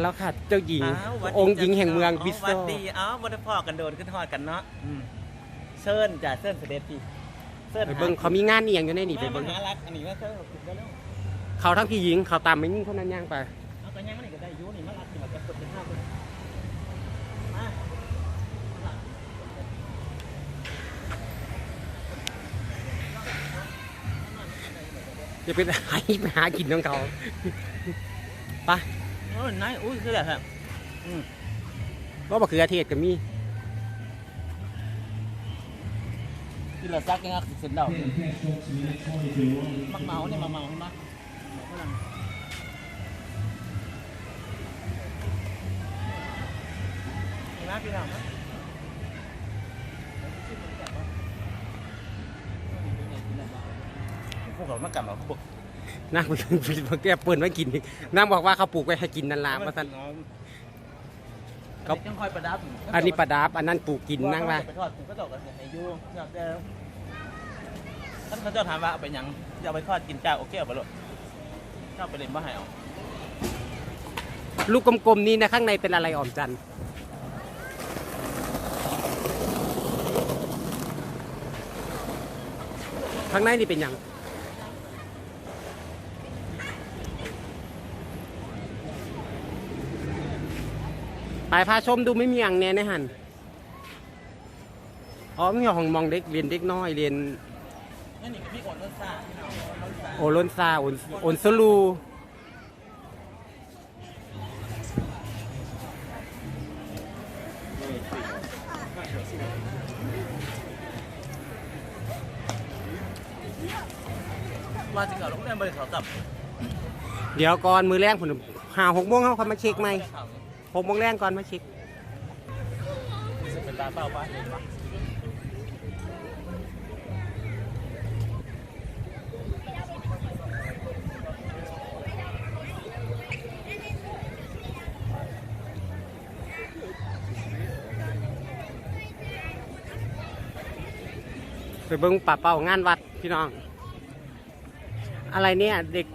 แล้วค่ะ เจ้าหญิงอ้าววัดดีองค์หญิงแห่งเมืองจ้าบิสโซ วัดดีอ้าววัดพ่อกันโดนขึ้นทอดกันเนาะอืมเชิญจ่าเชิญเสด็จพี่เชิญไปเบิ้งเขามีงานเอียงอยู่ในนี่ไปไปเบิ้งหารักอันนี้ว่าเชิญคุณก็แล้วเขาทั้งพี่หญิงเขาตามไม่ยิ่งคนนั้นย่างไป เอากันยังไม่ได้ก็ได้อยูนี่มารักที่มันจะกดเป็นห้าคนมาจะเป็นหาไปหากินของเขาไปโอ้ยนายอุ้ยคือแบบครับก็บอกคืออาเทศก็มีที่เราซักยังไงเส้นเดามักเมาเนี่ยมาเมาใช่ไหมเมาฝรั่งเห็นไหมพี่น้องนะพวกเรามากลับมาพวก นางไปแก้เปิดไว้กินอีกนางบอกว่าเขาปลูกไว้ให้กินนันลามาสันก็ยังคอยประดับอันนี้ประดับอันนั้นปลูกกินนั่งว่าไปทอดก็ตกกันให้ยูอยากจะท่านเขาเจ้าถามว่าเอาไปหยังจะเอาไปทอดกินจ้าโอเคเอาไปเลยเจ้าไปเล่นบ้าให้เอาลูกกลมๆนี้นะข้างในเป็นอะไรอ่อมจันทร์ข้างในนี่เป็นหยัง ไปพาชมดูไม่มีอย่างแน่ในหันอ๋อมีของมองเด็กเรียนเด็กน้อยเรียนนี่นี่พี่โอนรถซ่าพี่น้องโอนซาโอลนซาโอนโอนสลูว่าจริงเหรอโรงแรมบริษัทกับเดี๋ยวก่อนมือแรงผมหาหกโมงเขาเขามาเช็คไหม หกโมงแรงก่อนมาเช็คเป็นตาเป้าป้าเห็นปะไปเบิ้งป่าเป่างานวัดพี่น้อง อะไรเนี่ย เด็ก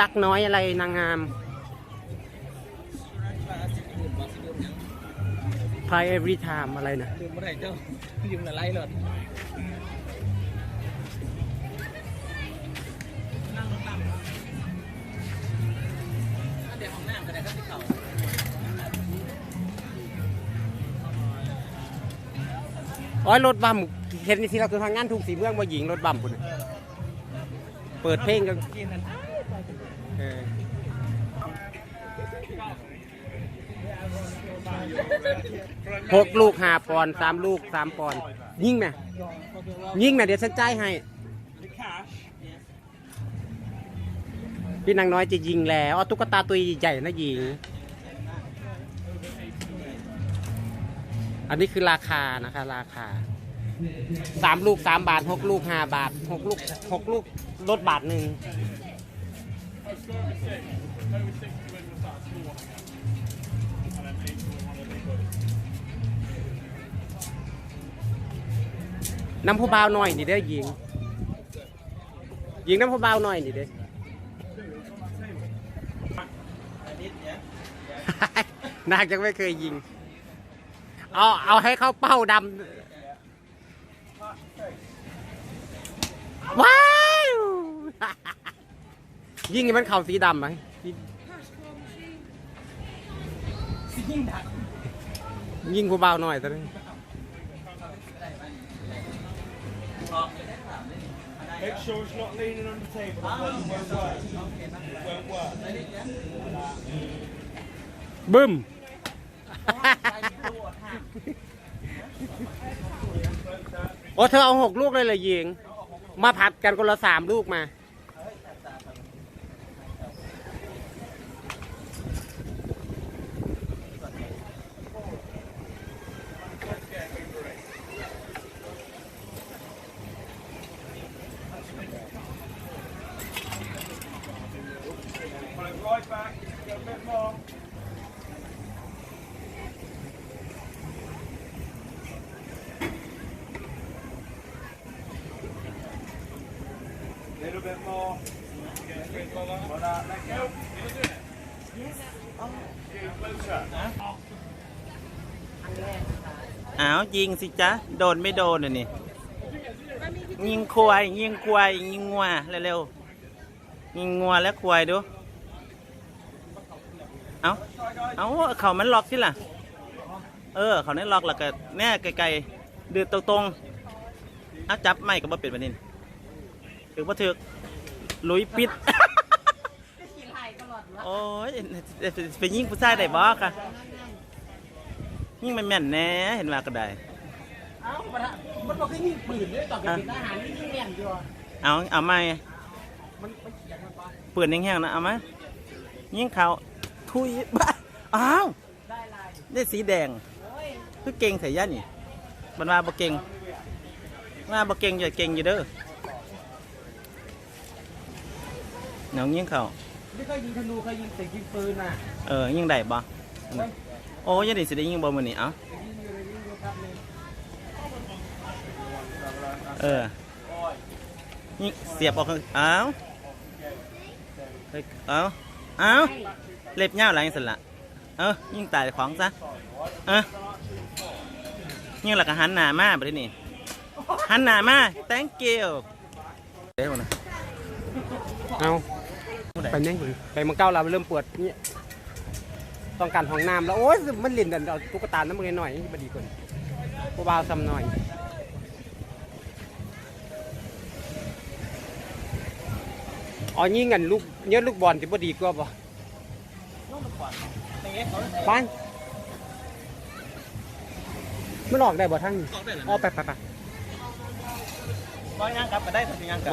ดักน้อยอะไรนางงาม พาย every time อะไรนะลืมเมื่อไหร่เจ้ายืมละไล่เลยนั่งรถตามเดี๋ยวห้องน้ำก็ได้ก็ติดเข่าอ๋อยรถบัมเห็นที่เราคือทางงานถูกสีเมืองมาหญิงรถบัมปุ่นน่ะเปิดเพลงกัน กินนั่น เออ หกลูกห้าปอนด์สามลูกสามปอนด์ยิ่งไหมยิ่งไหมเดี๋ยวฉันจ่ายให้ พี่นางน้อยจะยิงแล้วเอาตุ๊กตาตัวใหญ่ๆนะยิง อันนี้คือราคานะคะ ราคาสามลูกสามบาทหกลูกห้าบาทหกลูกหกลูกลดบาทหนึ่ง น้ำผู้บ่าวหน่อยนี่เด้อยิงยิงน้ำผู้บ่าวหน่อยนี่เด้ออันนี้เนี่ยนางยังไม่เคยยิง เอาเอาให้เข้าเป้าดำว้าวยิงมันเข่าสีดำไหมยิงดักยิงผู้เบาหน่อยตอนนี้ Make sure it's not leaning on the table. It won't work. It won't work. บึ้มโอ้เธอเอาหกลูกเลยเหรอยิง มาผัดกันคนละสามลูกมา อ้าวยิงสิจ๊ะ โดนไม่โดนอะนี่ ยิงควายยิงควายยิงงัวเร็วๆยิงงัวและควายดู เอาเอาเขามันล็อกที่ล่ะ เออ เขาเนี่ยล็อกแล้วก็แน่ไกลๆดืดตรงๆเอาจับไม่ก็บ่เป็นประเด็นถือว่าถือ ลุยปิดโอ้ยไปยิงผู้ชายได้บ่ค่ะยิงมันแม่นแน่เห็นว่าก็ได้เอ้ามันมันบอกให้ยิงปืนด้วยต่อไปเป็นทหารนี่ยิงแม่นอยู่เอาเอาไม่มันมันเขียนมันปะปืนแห้งๆนะเอามายิงเขาทุยบ้าอ้าวได้ลายได้สีแดงโอ้ยคือเก่งใส่ยันนี่มันว่าบ่เก่งว่าบ่เก่งอย่าเก่งอยู่เด้อเห นียวยิงเขาไม่เคยยิงธนูเคยยิงแต่ยิงปืนน่ะเออยิงได้บ่โอ้ยังได้สิได้ยิงบ่มื้อนี้เอ้ายิงอยู่เลยยิงอยู่ครับเลยเออยิงเสียบออกข้างอ้าวเฮ้ยเอ้าเอ้าเล็บยาวหลังสั่นละเออยิงตายของซะเออยิงหลักหันหน้ามาบ่ได้นี่หันหน้ามา thank you เดี๋ยวนะเอา ไปเนี่ยไปเมังเก้าเราเริ่มปวดเนี่ยต้องการห้องน้ำแล้วโอ้ยมันเล่นดันเอาตุ๊กตาน้ำมันหน่อยนี่บดีกว่าผู้บ่าวซ้ำหน่อยอ๋อยิงกันลูกเนี้ยลูกบอลที่บดีกว่าป่ะบ้านมันออกได้บ่ทั้งนี้ออกได้เหรออ๋อไปไปไปบ่ย่างกลับไปได้ถึงย่างกลับ